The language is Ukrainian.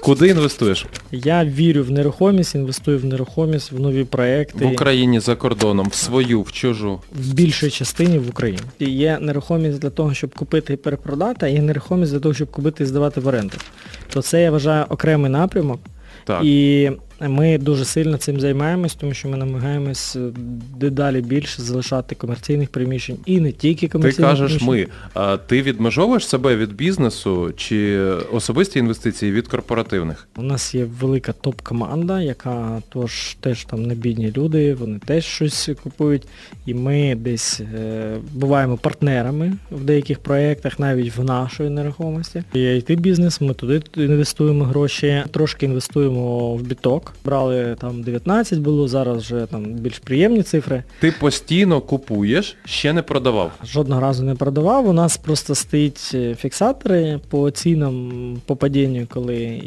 Куди інвестуєш? Я вірю в нерухомість, інвестую в нерухомість, в нові проекти. В Україні за кордоном, в свою, в чужу. в більшій частині в Україні. І Є нерухомість для того, щоб купити і перепродати, а є нерухомість для того, щоб купити і здавати в оренду. То це я вважаю окремий напрямок. Так. І ми дуже сильно цим займаємось, тому що ми намагаємось е, дедалі більше залишати комерційних приміщень і не тільки комерційних. Ти кажеш приміщень. ми. А ти відмежовуєш себе від бізнесу чи особисті інвестиції від корпоративних? У нас є велика топ-команда, яка тож теж там не бідні люди, вони теж щось купують. І ми десь е, буваємо партнерами в деяких проєктах, навіть в нашої нерухомості. І it бізнес, ми туди інвестуємо гроші, трошки інвестуємо в біток. Брали там 19 було, зараз вже там більш приємні цифри. Ти постійно купуєш, ще не продавав. Жодного разу не продавав. У нас просто стоїть е, фіксатори по цінам по падінню, коли